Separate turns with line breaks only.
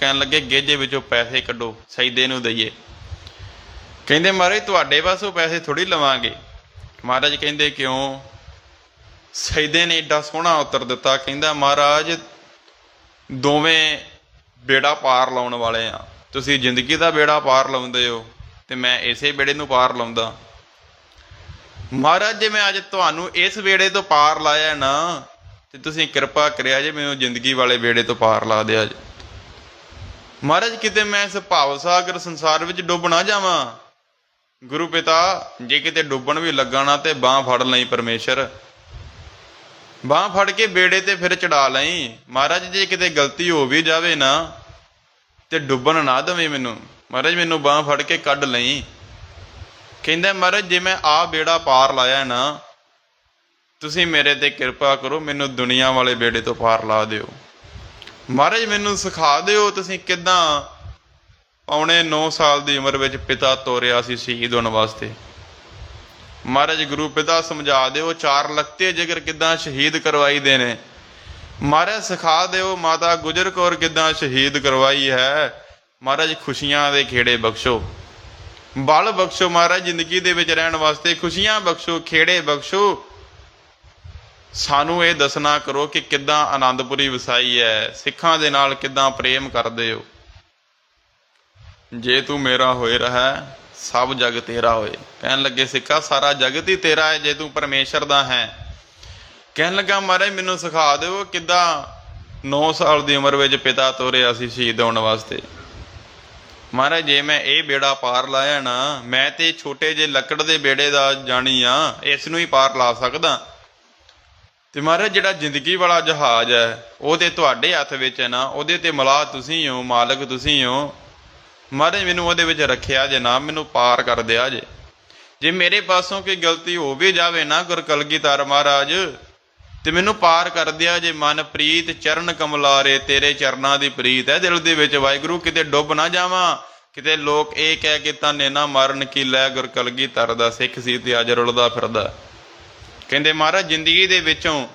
ਕਹਿਣ ਲੱਗੇ, ਗੇਜੇ ਵਿੱਚੋਂ ਪੈਸੇ ਕੱਢੋ ਸੈਦੇ ਨੂੰ ਦਈਏ। ਕਹਿੰਦੇ, ਮਹਾਰਾਜ, ਤੁਹਾਡੇ ਪਾਸੋਂ ਪੈਸੇ ਥੋੜੀ ਲਵਾਂਗੇ। ਮਹਾਰਾਜ ਕਹਿੰਦੇ, ਕਿਉਂ? ਸੈਦੇ ਨੇ ਏਡਾ ਸੋਹਣਾ ਉੱਤਰ ਦਿੱਤਾ, ਕਹਿੰਦਾ, ਮਹਾਰਾਜ, ਦੋਵੇਂ ਬੇੜਾ ਪਾਰ ਲਾਉਣ ਵਾਲੇ ਆ। ਤੁਸੀਂ ਜ਼ਿੰਦਗੀ ਦਾ ਬੇੜਾ ਪਾਰ ਲਾਉਂਦੇ ਹੋ ਤੇ ਮੈਂ ਇਸੇ ਬੇੜੇ ਨੂੰ ਪਾਰ ਲਾਉਂਦਾ। ਮਹਾਰਾਜ, ਜੇ ਮੈਂ ਅੱਜ ਤੁਹਾਨੂੰ ਇਸ ਬੇੜੇ ਤੋਂ ਪਾਰ ਲਾਇਆ ਨਾ, ਤੇ ਤੁਸੀਂ ਕਿਰਪਾ ਕਰਿਆ ਜੇ ਮੈਨੂੰ ਜ਼ਿੰਦਗੀ ਵਾਲੇ ਬੇੜੇ ਤੋਂ ਪਾਰ ਲਾ ਦਿਆ ਜੇ। ਮਹਾਰਾਜ, ਕਿਤੇ ਮੈਂ ਇਸ ਭਾਵ ਸਾਗਰ ਸੰਸਾਰ ਵਿੱਚ ਡੁੱਬ ਨਾ ਜਾਵਾਂ? ਗੁਰੂ ਪਿਤਾ, ਜੇ ਕਿਤੇ ਡੁੱਬਣ ਵੀ ਲੱਗਾ ਨਾ ਤੇ ਬਾਹ ਫੜ ਲਈ ਪਰਮੇਸ਼ਰ। ਬਾਹ ਫੜ ਕੇ ਬੇੜੇ ਤੇ ਫਿਰ ਚੜਾ ਲਈ। ਮਹਾਰਾਜ, ਜੇ ਕਿਤੇ ਗਲਤੀ ਹੋ ਵੀ ਜਾਵੇ ਨਾ ਤੇ ਡੁੱਬਣ ਨਾ ਦਵੇਂ ਮੈਨੂੰ। ਮਹਾਰਾਜ, ਮੈਨੂੰ ਬਾਹ ਫੜ ਕੇ ਕੱਢ ਲਈ। ਕਹਿੰਦਾ, ਮਹਾਰਾਜ, ਜੇ ਮੈਂ ਆ ਬੇੜਾ ਪਾਰ ਲਾਇਆ ਨਾ, ਤੁਸੀਂ ਮੇਰੇ ਤੇ ਕਿਰਪਾ ਕਰੋ, ਮੈਨੂੰ ਦੁਨੀਆ ਵਾਲੇ ਬੇੜੇ ਤੋਂ ਪਾਰ ਲਾ ਦਿਓ। ਮਹਾਰਾਜ, ਮੈਨੂੰ ਸਿਖਾ ਦਿਓ ਤੁਸੀਂ ਕਿਦਾਂ ਪੌਣੇ 9 ਸਾਲ ਦੀ ਉਮਰ ਵਿੱਚ ਪਿਤਾ ਤੋਰਿਆ ਸੀ ਸ਼ਹੀਦ ਹੋਣ ਵਾਸਤੇ। ਮਹਾਰਾਜ, ਗੁਰੂ ਪਿਤਾ ਸਮਝਾ ਦਿਓ, ਚਾਰ ਲਖਤੇ ਜਿਗਰ ਕਿਦਾਂ ਸ਼ਹੀਦ ਕਰਵਾਈ ਦੇ ਨੇ। ਮਹਾਰਾਜ, ਸਿਖਾ ਦਿਓ, ਮਾਤਾ ਗੁਜਰ ਕੌਰ ਕਿਦਾਂ ਸ਼ਹੀਦ ਕਰਵਾਈ ਹੈ। ਮਹਾਰਾਜ, ਖੁਸ਼ੀਆਂ ਦੇ ਖੇੜੇ ਬਖਸ਼ੋ। ਬਲ ਬਖਸ਼ੋ ਮਹਾਰਾਜ, ਜ਼ਿੰਦਗੀ ਦੇ ਵਿੱਚ ਰਹਿਣ ਵਾਸਤੇ ਖੁਸ਼ੀਆਂ ਬਖਸ਼ੋ, ਖੇੜੇ ਬਖਸ਼ੋ। ਸਾਨੂੰ ਇਹ ਦੱਸਣਾ ਕਰੋ ਕਿ ਕਿੱਦਾਂ ਆਨੰਦਪੁਰੀ ਵਸਾਈ ਹੈ, ਸਿੱਖਾਂ ਦੇ ਨਾਲ ਕਿੱਦਾਂ ਪ੍ਰੇਮ ਕਰਦੇ ਹੋ? ਜੇ ਤੂੰ ਮੇਰਾ ਹੋਏ ਰਹਾ, ਸਭ ਜਗ ਤੇਰਾ ਹੋਏ। ਕਹਿਣ ਲੱਗੇ, ਸਿੱਖਾ, ਸਾਰਾ ਜਗਤ ਹੀ ਤੇਰਾ ਹੈ, ਜੇ ਤੂੰ ਪਰਮੇਸ਼ਰ ਦਾ ਹੈ। ਕਹਿਣ ਲੱਗਾ, ਮਹਾਰਾਜ, ਮੈਨੂੰ ਸਿਖਾ ਦਿਓ ਕਿੱਦਾਂ 9 ਸਾਲ ਦੀ ਉਮਰ ਵਿੱਚ ਪਿਤਾ ਤੋਰਿਆ ਸੀ ਸ਼ਹੀਦ ਹੋਣ ਵਾਸਤੇ। ਮਹਾਰਾਜ, ਜੇ ਮੈਂ ਇਹ ਬੇੜਾ ਪਾਰ ਲਾਇਆ ਨਾ, ਮੈਂ ਤੇ ਛੋਟੇ ਜਿਹੇ ਲੱਕੜ ਦੇ ਬੇੜੇ ਦਾ ਜਾਣੀ ਆ ਇਸ ਨੂੰ ਹੀ ਪਾਰ ਲਾ ਸਕਦਾ। ਤੇ ਮਹਾਰਾਜ, ਜਿਹੜਾ ਜ਼ਿੰਦਗੀ ਵਾਲਾ ਜਹਾਜ਼ ਹੈ, ਉਹ ਤੇ ਤੁਹਾਡੇ ਹੱਥ ਵਿੱਚ ਹੈ ਨਾ, ਉਹਦੇ ਤੇ ਮਲਾਹ ਤੁਸੀਂ ਹੋ, ਮਾਲਕ ਤੁਸੀਂ ਹੋ। ਮਹਾਰਾਜ, ਮੈਨੂੰ ਉਹਦੇ ਵਿੱਚ ਰੱਖਿਆ ਜੇ ਨਾ, ਮੈਨੂੰ ਪਾਰ ਕਰ ਦਿਆ ਜੇ। ਜੇ ਮੇਰੇ ਪਾਸੋਂ ਕੋਈ ਗਲਤੀ ਹੋ ਵੀ ਜਾਵੇ ਨਾ, ਗੁਰ ਕਲਗੀਧਰ ਮਹਾਰਾਜ, ਤੇ ਮੈਨੂੰ ਪਾਰ ਕਰ ਦਿਆ ਜੇ ਮਨ ਪ੍ਰੀਤ ਚਰਨ ਕਮਲਾਰੇ, ਤੇਰੇ ਚਰਨਾਂ ਦੀ ਪ੍ਰੀਤ ਹੈ। ਦਿਲ ਦੇ ਵਿੱਚ ਵਾਹਿਗੁਰੂ, ਕਿਤੇ ਡੁੱਬ ਨਾ ਜਾਵਾਂ, ਕਿਤੇ ਲੋਕ ਇਹ ਕਹਿ ਕੇ ਤਾਨੇ ਨਾ ਮਰਨ, ਕੀ ਲੈ ਗੁਰ ਕਲਗੀਧਰ ਦਾ ਸਿੱਖ ਸੀ ਤੇ ਅੱਜ ਰੁਲਦਾ ਫਿਰਦਾ। ਕਹਿੰਦੇ ਮਹਾਰਾਜ ਜ਼ਿੰਦਗੀ ਦੇ ਵਿੱਚੋਂ